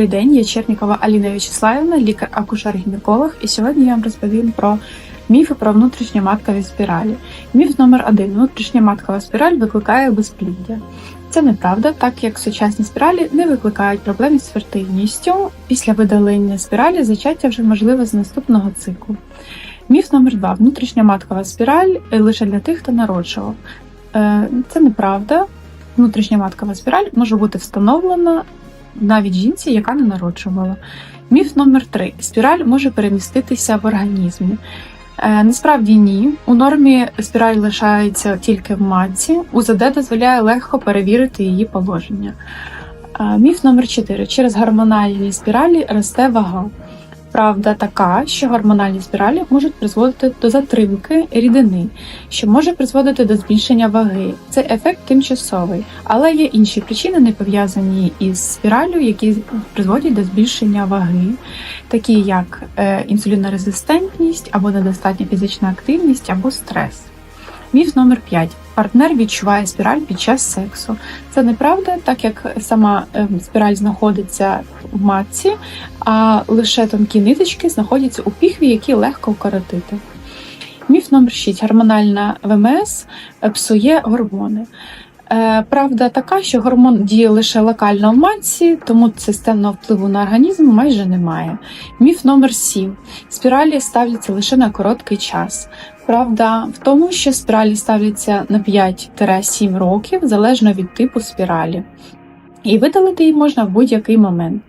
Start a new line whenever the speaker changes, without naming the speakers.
Добрий день, я Чернікова Аліна Вячеславівна, лікар-акушер-гінеколог, і сьогодні я вам розповім про міфи про внутрішньоматкові спіралі. Міф номер один: внутрішня маткова спіраль викликає безпліддя. Це неправда, так як сучасні спіралі не викликають проблем із фертильністю. Після видалення спіралі зачаття вже можливе з наступного циклу. Міф номер два: внутрішня маткова спіраль лише для тих, хто народжував. Е, Це неправда. Внутрішня маткова спіраль може бути встановлена навіть жінці, яка не народжувала. Міф номер 3 спіраль може переміститися в організмі. Е, Насправді ні. У нормі спіраль лишається тільки в матці. УЗД дозволяє легко перевірити її положення. Е, Міф номер 4. Через гормональні спіралі росте вага. Правда така, що гормональні спіралі можуть призводити до затримки рідини, що може призводити до збільшення ваги. Цей ефект тимчасовий, але є інші причини, не пов'язані із спіраллю, які призводять до збільшення ваги, такі як е, інсулінорезистентність або недостатня фізична активність або стрес. Міф номер 5. Партнер відчуває спіраль під час сексу. Це неправда, так як сама е, спіраль знаходиться в матці, а лише тонкі ниточки знаходяться у піхві, які легко вкоротити. Міф номер 6. Гормональна ВМС псує гормони. Е, Правда така, що гормон діє лише локально в матці, тому системного впливу на організм майже немає. Міф номер 7. Спіралі ставляться лише на короткий час. Правда в тому, що спіралі ставляться на 5-7 років залежно від типу спіралі, і видалити її можна в будь-який момент.